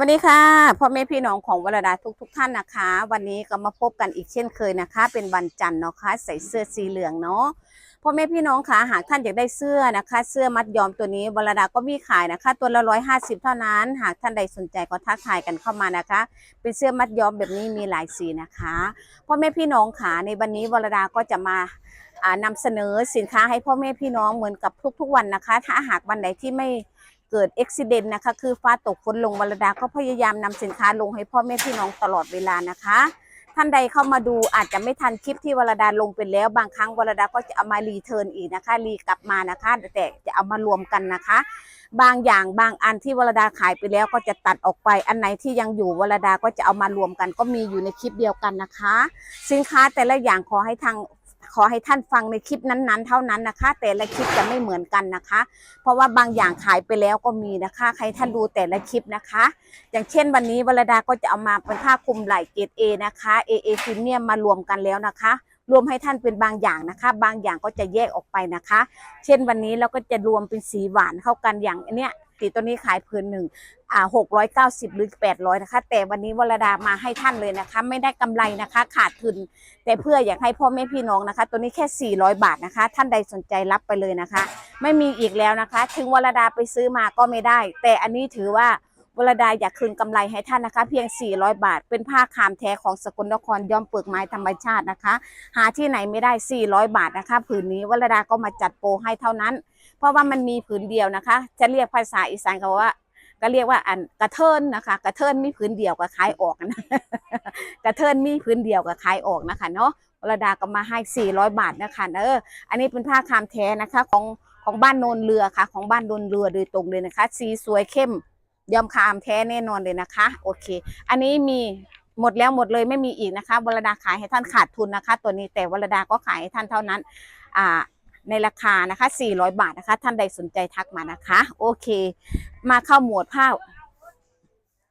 วัสดีค่ะพ่อแม่พี่น้องของวรดาทุกทุกๆท่านนะคะ วันนี้ก็มาพบกันอีกเช่นเคยนะคะ เป็นวันจันทร์เนาะคะใส่เสื้อสีเหลืองเนาะพ่อแม่พี่น้องคะหากท่านอยากได้เสื้อนะคะ เสื้อมัดยอมตัวนี้วรดาก็มีขายนะคะ ตัวละร้อยห้าสิบเท่านั้น หากท่านใดสนใจก็ทักทายกันเข้ามานะคะ เป็นเสื้อมัดยอมแบบนี้มีหลายสีนะคะพ่อแม่พี่น้องค่ะในวันนี้วรดาก็จะมาอ่านำเสนอสินค้าให้พ่อแม่พี่น้องเหมือนกับทุกๆวันนะคะ ถ้าหากวันไหนที่ไม่ เกิดอุบิเหตุนะคะ คือฟ้าตกฝนลงวรดาก็พยายามนำสินค้าลงให้พ่อแม่พี่น้องตลอดเวลานะคะ ท่านใดเข้ามาดูอาจจะไม่ทันคลิปที่วรดาลงไปแล้ว บางครั้งวรดาก็จะเอามารีเทิร์นอีกนะคะรีกลับมานะคะ แต่จะเอามารวมกันนะคะ บางอย่างบางอันที่วรดาขายไปแล้วก็จะตัดออกไปอันไหนที่ยังอยู่วรดาก็จะเอามารวมกัน ก็มีอยู่ในคลิปเดียวกันนะคะ สินค้าแต่ละอย่างขอให้ทาง ขอให้ท่านฟังในคลิปนั้นๆ เท่านั้นนะคะ แต่ละคลิปจะไม่เหมือนกันนะคะ เพราะว่าบางอย่างขายไปแล้วก็มีนะคะ ใครท่านดูแต่ละคลิปนะคะ อย่างเช่นวันนี้วรดาก็จะเอามาเป็นผ้าคลุมไหล่เกรด A นะคะ AA พรีเมียมมารวมกันแล้วนะคะ รวมให้ท่านเป็นบางอย่างนะคะ บางอย่างก็จะแยกออกไปนะคะ เช่นวันนี้เราก็จะรวมเป็นสีหวานเข้ากันอย่างอันเนี้ย สีตัวนี้ขายพื้นหนึ่งอ่าหกร้อยเก้าสิบหรือแปดร้อยนะคะ แต่วันนี้วรดามาให้ท่านเลยนะคะ ไม่ได้กำไรนะคะ ขาดทุน แต่เพื่ออยากให้พ่อแม่พี่น้องนะคะ ตัวนี้แค่400บาทนะคะ ท่านใดสนใจรับไปเลยนะคะ ไม่มีอีกแล้วนะคะ ถึงวรดาไปซื้อมาก็ไม่ได้ แต่อันนี้ถือว่าวรดาอยากคืนกำไรให้ท่านนะคะ เพียง 400 บาท เป็นผ้าคามแท้ของสกลนครย้อมเปลือกไม้ธรรมชาตินะคะ หาที่ไหนไม่ได้ 400 บาทนะคะ ผืนนี้วรดาก็มาจัดโปรให้เท่านั้น เพราะว่ามันมีผืนเดียวนะคะ จะเรียกภาษาอีสานเขาว่า ก็เรียกว่าอันกระเทินนะคะ กระเทินมีผืนเดียวกับขายออกนะกระเทินมีผืนเดียวกับขายออกนะคะเนาะวรดาก็มาให้ 400 บาทนะคะเอออันนี้เป็นผ้าคามแท้นะคะของของบ้านโนนเรือค่ะ ของบ้านโนนเรือโดยตรงเลยนะคะ สีสวยเข้มยอมคามแท้แน่นอนเลยนะคะ โอเค อันนี้มีหมดแล้วหมดเลยไม่มีอีกนะคะวรดาขายให้ท่านขาดทุนนะคะ ตัวนี้แต่วรดาก็ขายให้ท่านเท่านั้น อ่า ในราคานะคะ 400 บาทนะคะ ท่านใดสนใจทักมานะคะ โอเค มาเข้าหมวดผ้า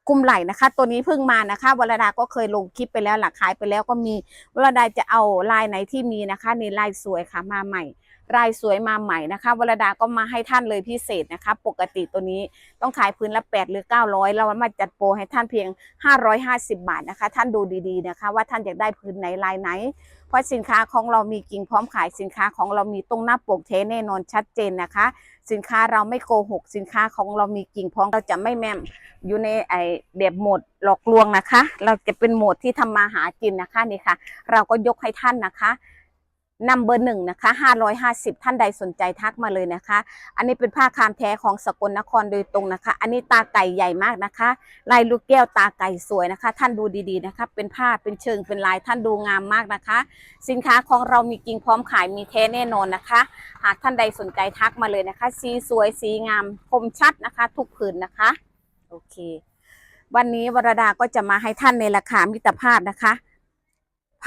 คุมไหล่นะคะ ตัวนี้เพิ่งมานะคะวรดาก็เคยลงคลิปไปแล้วหลักขายไปแล้วก็มีวรดาจะเอาลายไหนที่มีนะคะในลายสวยค่ะมาใหม่ ลายสวยมาใหม่นะคะวรดาก็มาให้ท่านเลยพิเศษนะคะ ปกติตัวนี้ต้องขายพื้นละ 8 หรือ 900 เรามาจัดโปรให้ท่านเพียง 550 บาทนะคะ ท่านดูดีๆนะคะ ว่าท่านอยากได้พื้นไหนลายไหน เพราะสินค้าของเรามีกิ่งพร้อมขายสินค้าของเรามีตรงหน้าปกเทแน่นอนชัดเจนนะคะ สินค้าเราไม่โกหก สินค้าของเรามีกิ่งพร้อมเราจะไม่แมมอยู่ในไอแบบโหมดหลอกลวงนะคะ เราจะเป็นโหมดที่ทำมาหากินนะคะนี่ค่ะ เราก็ยกให้ท่านนะคะ นำเบอร์หนึ่งนะคะ550 ท่านใดสนใจทักมาเลยนะคะ อันนี้เป็นผ้าคามแท้ของสกลนครโดยตรงนะคะ อันนี้ตาไก่ใหญ่มากนะคะ ลายลูกแก้วตาไก่สวยนะคะ ท่านดูดีๆนะคะ เป็นผ้าเป็นเชิงเป็นลายท่านดูงามมากนะคะ สินค้าของเรามีกิ่งพร้อมขายมีแท้แน่นอนนะคะ หากท่านใดสนใจทักมาเลยนะคะ สีสวยสีงามคมชัดนะคะ ทุกผืนนะคะ โอเค วันนี้วรดาก็จะมาให้ท่านในราคามิตรภาพนะคะ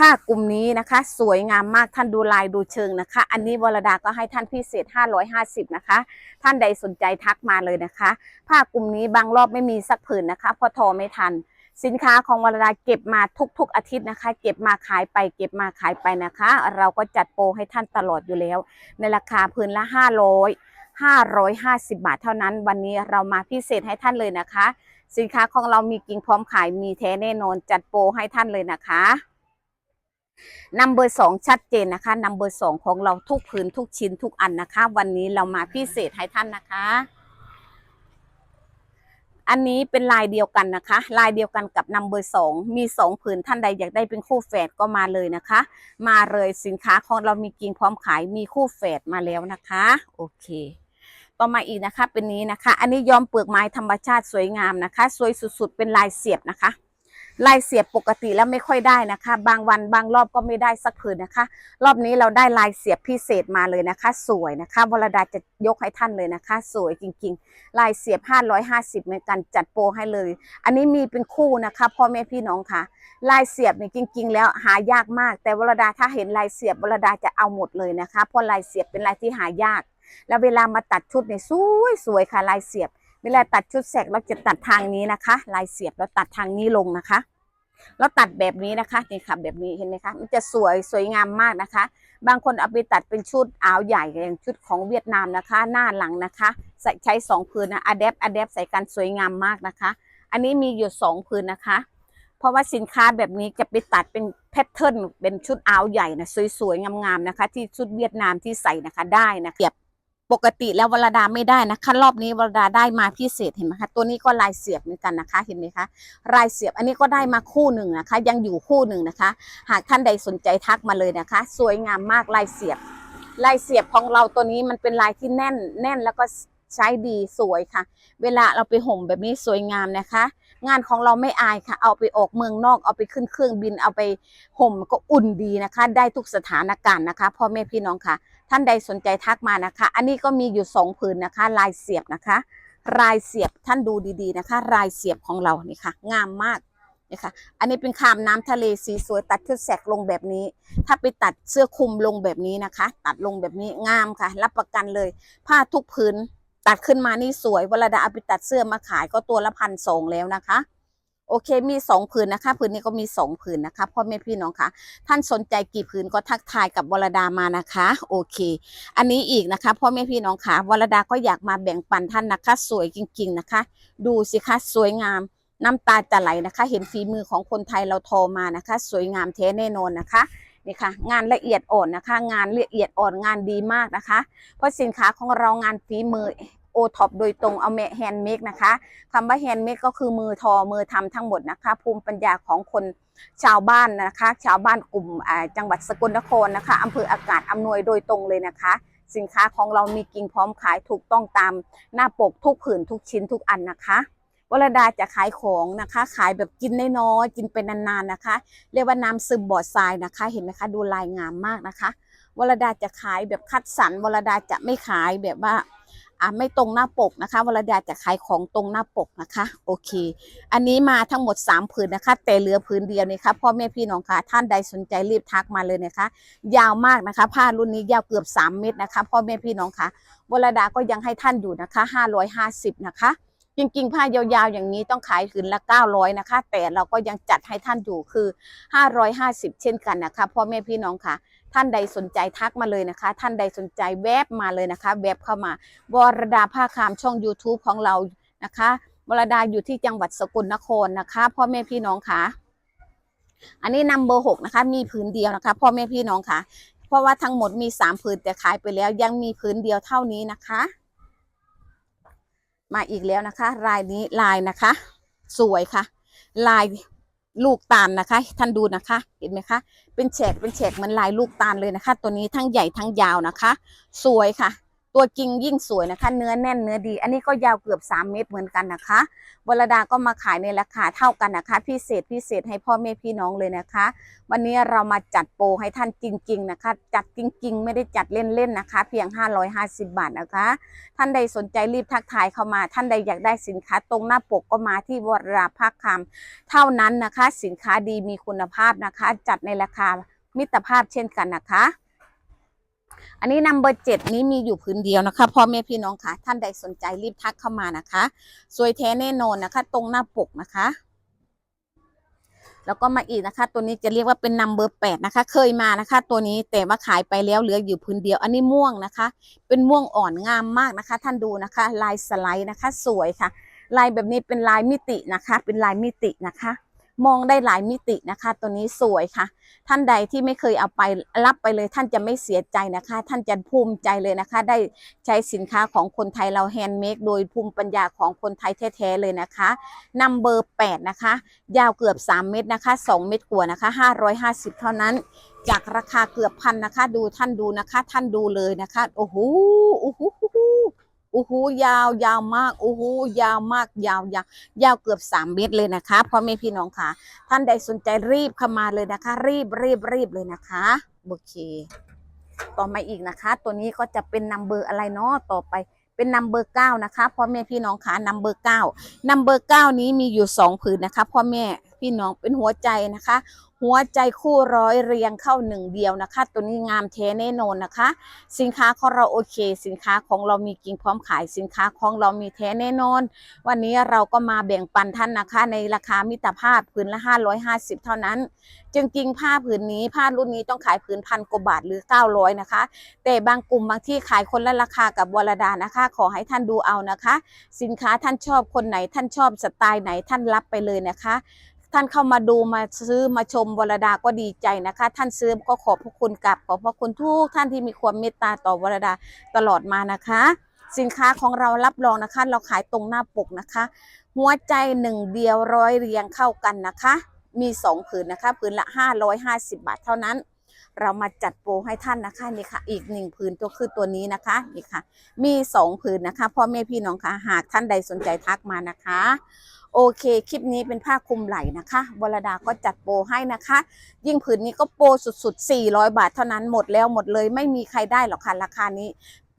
ผ้ากลุ่มนี้นะคะ สวยงามมากท่านดูลายดูเชิงนะคะ อันนี้วรดาก็ให้ท่านพิเศษ 550 นะคะ ท่านใดสนใจทักมาเลยนะคะ ผ้ากลุ่มนี้บางรอบไม่มีสักผืนนะคะเพราะทอไม่ทัน สินค้าของวรดาเก็บมาทุกๆอาทิตย์นะคะ เก็บมาขายไป เก็บมาขายไปนะคะ เราก็จัดโปรให้ท่านตลอดอยู่แล้ว ในราคาพื้นละ 500 550 บาทเท่านั้น วันนี้เรามาพิเศษให้ท่านเลยนะคะ สินค้าของเรามีกิ่งพร้อมขายมีแท้แน่นอนจัดโปรให้ท่านเลยนะคะ นัมเบอร์สองชัดเจนนะคะนัมเบอร์สองของเราทุกผืนทุกชิ้นทุกอันนะคะ วันนี้เรามาพิเศษให้ท่านนะคะ อันนี้เป็นลายเดียวกันนะคะ ลายเดียวกันกับนัมเบอร์สองมีสองผืนท่านใดอยากได้เป็นคู่แฝดก็มาเลยนะคะ มาเลยสินค้าของเรามีกิ่งพร้อมขายมีคู่แฝดมาแล้วนะคะ โอเคต่อมาอีกนะคะเป็นนี้นะคะ อันนี้ย้อมเปลือกไม้ธรรมชาติสวยงามนะคะ สวยสุดๆ เป็นลายเสียบนะคะ ลายเสียบปกติแล้วไม่ค่อยได้นะคะ บางวันบางรอบก็ไม่ได้สักผืนนะคะ รอบนี้เราได้ลายเสียบพิเศษมาเลยนะคะ สวยนะคะวรดาจะยกให้ท่านเลยนะคะ สวยจริงๆ ลายเสียบ 550เหมือนกันจัดโปรให้เลย อันนี้มีเป็นคู่นะคะพ่อแม่พี่น้องค่ะ ลายเสียบนี่จริง ๆ แล้วหายากมาก แต่วรดาถ้าเห็นลายเสียบวรดาจะเอาหมดเลยนะคะเพราะลายเสียบเป็นลายที่หายาก แล้วเวลามาตัดชุดเนี่ยสวยสวยค่ะลายเสียบ เวลาตัดชุดแสกเราจะตัดทางนี้นะคะ ลายเสียบเราตัดทางนี้ลงนะคะแล้วตัดแบบนี้นะคะนี่ค่ะแบบนี้เห็นไหมคะมันจะสวยสวยงามมากนะคะ บางคนเอาไปตัดเป็นชุดอาวใหญ่อย่างชุดของเวียดนามนะคะ หน้าหลังนะคะใส่ใช้สองพื้นนะอะแดปอะแดปใส่กันสวยงามมากนะคะ อันนี้มีอยู่สองผืนนะคะเพราะว่าสินค้าแบบนี้จะไปตัดเป็นแพทเทิร์นเป็นชุดอาวใหญ่นะสวยๆงามๆนะคะ ที่ชุดเวียดนามที่ใส่นะคะได้นะเก็บ ปกติแล้ววรดาไม่ได้นะคะ รอบนี้วรดาได้มาพิเศษเห็นไหมคะ ตัวนี้ก็ลายเสียบเหมือนกันนะคะ เห็นไหมคะลายเสียบอันนี้ก็ได้มาคู่หนึ่งนะคะ ยังอยู่คู่หนึ่งนะคะ หากท่านใดสนใจทักมาเลยนะคะ สวยงามมากลายเสียบ ลายเสียบของเราตัวนี้มันเป็นลายที่แน่น แน่นแล้วก็ใช้ดีสวยค่ะ เวลาเราไปห่มแบบนี้สวยงามนะคะ งานของเราไม่อายค่ะ เอาไปออกเมืองนอกเอาไปขึ้นเครื่องบินเอาไปห่มก็อุ่นดีนะคะ ได้ทุกสถานการณ์นะคะพ่อแม่พี่น้องค่ะ ท่านใดสนใจทักมานะคะ อันนี้ก็มีอยู่สองผืนนะคะ ลายเสียบนะคะ ลายเสียบท่านดูดีๆนะคะ ลายเสียบของเรานี่ค่ะ งามมากนี่ค่ะอันนี้เป็นคามน้ำทะเลสีสวยตัดเชือกแสกลงแบบนี้ ถ้าไปตัดเสื้อคลุมลงแบบนี้นะคะ ตัดลงแบบนี้งามค่ะ รับประกันเลย ผ้าทุกผืน ตัดขึ้นมานี่สวยเวลาดาเอาไปตัดเสื้อมาขายก็ตัวละพันสองแล้วนะคะ โอเคมีสองผืนนะคะผืนนี้ก็มีสองผืนนะคะพ่อแม่พี่น้องคะท่านสนใจกี่ผืนก็ทักทายกับวรดามานะคะ โอเค อันนี้อีกนะคะพ่อแม่พี่น้องคะวรดาก็อยากมาแบ่งปันท่านนะคะ สวยจริง ๆนะคะ ดูสิคะสวยงามน้ำตาจะไหลนะคะ เห็นฝีมือของคนไทยเราทอมานะคะ สวยงามแท้แน่นอนนะคะนี่ค่ะ งานละเอียดอ่อนนะคะ งานละเอียดอ่อนงานดีมากนะคะ เพราะสินค้าของเรางานฝีมือ โอท็อปโดยตรงเอาเมแฮนด์เมดนะคะคำว่าแฮนด์เมดก็คือมือทอมือทำทั้งหมดนะคะ ภูมิปัญญาของคนชาวบ้านนะคะ ชาวบ้านกลุ่มจังหวัดสกลนครนะคะอำเภออากาศอำนวยโดยตรงเลยนะคะ สินค้าของเรามีกิ่งพร้อมขายถูกต้องตามหน้าปกทุกผืนทุกชิ้นทุกอันนะคะวรดาจะขายของนะคะ ขายแบบกินน้อยๆกินเป็นนานๆนะคะ เรียกว่าน้ำซึมบอดทรายนะคะ เห็นไหมคะ ดูลายงามมากนะคะวรดาจะขายแบบคัดสรรวรดาจะไม่ขายแบบว่า อ่าไม่ตรงหน้าปกนะคะวรดาจะขายของตรงหน้าปกนะคะ โอเค อันนี้มาทั้งหมด 3 ผืนนะคะ แต่เหลือผืนเดียวนี่ค่ะพ่อแม่พี่น้องค่ะท่านใดสนใจรีบทักมาเลยนะคะ ยาวมากนะคะ ผ้ารุ่นนี้ยาวเกือบ 3 เมตรนะคะ พ่อแม่พี่น้องค่ะวรดาก็ยังให้ท่านอยู่นะคะ 550 นะคะจริงๆ ผ้ายาวๆ อย่างนี้ต้องขายคืนละ 900 นะคะ แต่เราก็ยังจัดให้ท่านอยู่คือ 550 เช่นกันนะคะพ่อแม่พี่น้องค่ะ ท่านใดสนใจทักมาเลยนะคะ ท่านใดสนใจแวบมาเลยนะคะ แวบเข้ามา วรดาผ้าคามช่อง YouTube ของเรานะคะวรดาอยู่ที่จังหวัดสกลนครนะคะพ่อแม่พี่น้องค่ะ อันนี้นำเบอร์หกนะคะ มีผืนเดียวนะคะพ่อแม่พี่น้องค่ะ เพราะว่าทั้งหมดมีสามผืนแต่ขายไปแล้ว ยังมีผืนเดียวเท่านี้นะคะ มาอีกแล้วนะคะลายนี้ลายนะคะ สวยค่ะ ลาย ลูกตาลนะคะ ท่านดูนะคะ เห็นไหมคะ เป็นแฉกเป็นแฉกเหมือนลายลูกตาลเลยนะคะ ตัวนี้ทั้งใหญ่ทั้งยาวนะคะ สวยค่ะ ตัวจริงยิ่งสวยนะคะ เนื้อแน่นเนื้อดี อันนี้ก็ยาวเกือบ 3 เมตรเหมือนกันนะคะวรดาก็มาขายในราคาเท่ากันนะคะ พิเศษพิเศษให้พ่อแม่พี่น้องเลยนะคะ วันนี้เรามาจัดโปรให้ท่านจริง ๆนะคะ จัดจริง ๆ ไม่ได้จัดเล่นๆนะคะ เพียง 550 บาทนะคะ ท่านใดสนใจรีบทักทายเข้ามา ท่านใดอยากได้สินค้าตรงหน้าปกก็มาที่วราภาคคำเท่านั้นนะคะ สินค้าดีมีคุณภาพนะคะ จัดในราคามิตรภาพเช่นกันนะคะ อันนี้นัมเบอร์เจ็ดนี้มีอยู่พื้นเดียวนะคะพ่อแม่พี่น้องค่ะ ท่านใดสนใจรีบทักเข้ามานะคะ สวยแท้แน่นอนนะคะ ตรงหน้าปกนะคะ แล้วก็มาอีกนะคะ ตัวนี้จะเรียกว่าเป็นนัมเบอร์แปดนะคะ เคยมานะคะ ตัวนี้แต่ว่าขายไปแล้วเหลืออยู่พื้นเดียว อันนี้ม่วงนะคะ เป็นม่วงอ่อนงามมากนะคะ ท่านดูนะคะ ลายสไลด์นะคะ สวยค่ะ ลายแบบนี้เป็นลายมิตินะคะ เป็นลายมิตินะคะ มองได้หลายมิตินะคะ ตัวนี้สวยค่ะ ท่านใดที่ไม่เคยเอาไปรับไปเลย ท่านจะไม่เสียใจนะคะ ท่านจะภูมิใจเลยนะคะ ได้ใช้สินค้าของคนไทยเราแฮนด์เมดโดยภูมิปัญญาของคนไทยแท้ๆเลยนะคะนัมเบอร์8นะคะ ยาวเกือบ 3 เมตรนะคะ 2 เมตรกว่านะคะ 550 เท่านั้น จากราคาเกือบพันนะคะ ดูท่านดูนะคะ ท่านดูเลยนะคะ โอ้โหโอ้โห อ้โหยาวยาวมากโอ้โหยาวมากยาวยาวยาวเกือบ 3 เมตรเลยนะคะพ่อแม่พี่น้องค่ะ ท่านใดสนใจรีบเข้ามาเลยนะคะ รีบรีบรีบเลยนะคะโอเค ต่อมาอีกนะคะ ตัวนี้ก็จะเป็นนัมเบอร์อะไรเนาะต่อไปเป็นนัมเบอร์เก้านะคะพ่อแม่พี่น้องคะนัมเบอร์เก้านัมเบอร์เก้านี้มีอยู่สองผืนนะคะพ่อแม่ พี่น้องเป็นหัวใจนะคะ หัวใจคู่ร้อยเรียงเข้าหนึ่งเดียวนะคะ ตัวนี้งามแท้แน่นอนนะคะ สินค้าของเราโอเค สินค้าของเรามีกิ่งพร้อมขายสินค้าของเรามีแท้แน่นอน วันนี้เราก็มาแบ่งปันท่านนะคะ ในราคามิตรภาพผืนละ 550 เท่านั้นจริงๆผ้าผืนนี้ผ้ารุ่นนี้ต้องขายผืนพันกว่าบาทหรือ 900 นะคะ แต่บางกลุ่มบางที่ขายคนละราคากับวรดานะคะ ขอให้ท่านดูเอานะคะ สินค้าท่านชอบคนไหนท่านชอบสไตล์ไหนท่านรับไปเลยนะคะ ท่านเข้ามาดูมาซื้อมาชมวรดาก็ดีใจนะคะ ท่านซื้อก็ขอบพระคุณกับขอบพระคุณทุกท่านที่มีความเมตตาต่อวรดาตลอดมานะคะ สินค้าของเรารับรองนะคะ เราขายตรงหน้าปกนะคะ หัวใจหนึ่งเดียวร้อยเรียงเข้ากันนะคะ มีสองผืนนะคะ ผืนละ 550 บาทเท่านั้น เรามาจัดโปรให้ท่านนะคะนี่ค่ะ อีกหนึ่งผืนตัวคือตัวนี้นะคะนี่ค่ะ มีสองผืนนะคะพ่อแม่พี่น้องคะหากท่านใดสนใจทักมานะคะ โอเค คลิปนี้เป็นผ้าคลุมไหล่นะคะวรดาก็จัดโปรให้นะคะ ยิ่งผืนนี้ก็โปรสุดๆ 400 บาทเท่านั้นหมดแล้วหมดเลย ไม่มีใครได้หรอกค่ะราคานี้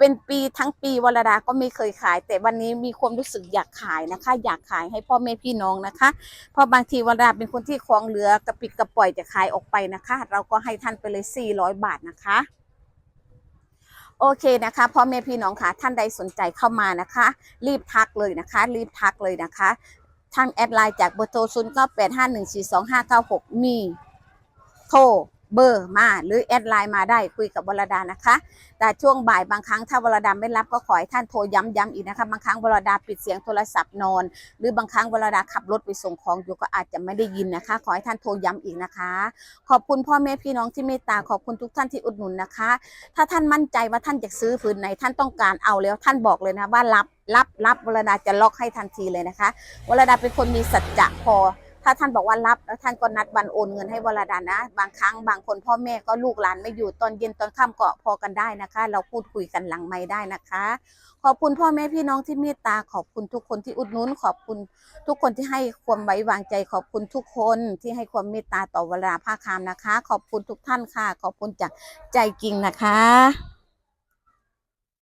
เป็นปีทั้งปีวรดาก็ไม่เคยขาย แต่วันนี้มีความรู้สึกอยากขายนะคะ อยากขายให้พ่อแม่พี่น้องนะคะ เพราะบางทีวรดาเป็นคนที่คลองเหลือกระปิดกระปล่อยจะขายออกไปนะคะ เราก็ให้ท่านไปเลย 400 บาทนะคะโอเคนะคะพ่อแม่พี่น้องค่ะท่านใดสนใจเข้ามานะคะ รีบทักเลยนะคะ รีบทักเลยนะคะทางแอดไลน์จากเบอร์โทร0 9 8 5 1 4 2 5 9 6มีโทร เบอร์มาหรือแอดไลน์มาได้คุยกับวรดานะคะ แต่ช่วงบ่ายบางครั้งถ้าวรดาไม่รับก็ขอให้ท่านโทรย้ำๆอีกนะคะ บางครั้งวรดาปิดเสียงโทรศัพท์นอน หรือบางครั้งวรดาขับรถไปส่งของอยู่ก็อาจจะไม่ได้ยินนะคะ ขอให้ท่านโทรย้ำอีกนะคะ ขอบคุณพ่อแม่พี่น้องที่เมตตาขอบคุณทุกท่านที่อุดหนุนนะคะ ถ้าท่านมั่นใจว่าท่านจะซื้อผืนไหนท่านต้องการเอาแล้วท่านบอกเลยนะว่ารับรับรับวรดาจะล็อกให้ทันทีเลยนะคะวรดาเป็นคนมีสัจจะพอ ถ้าท่านบอกว่ารับแล้วท่านก็นัดวันโอนเงินให้วรดานะ บางครั้งบางคนพ่อแม่ก็ลูกหลานไม่อยู่ตอนเย็นตอนค่ำก็พอกันได้นะคะ เราพูดคุยกันหลังไม่ได้นะคะ ขอบคุณพ่อแม่พี่น้องที่เมตตาขอบคุณทุกคนที่อุดหนุนขอบคุณทุกคนที่ให้ความไว้วางใจ ขอบคุณทุกคนที่ให้ความเมตตาต่อเวลาภาคามนะคะ ขอบคุณทุกท่านค่ะ ขอบคุณจากใจจริงนะคะ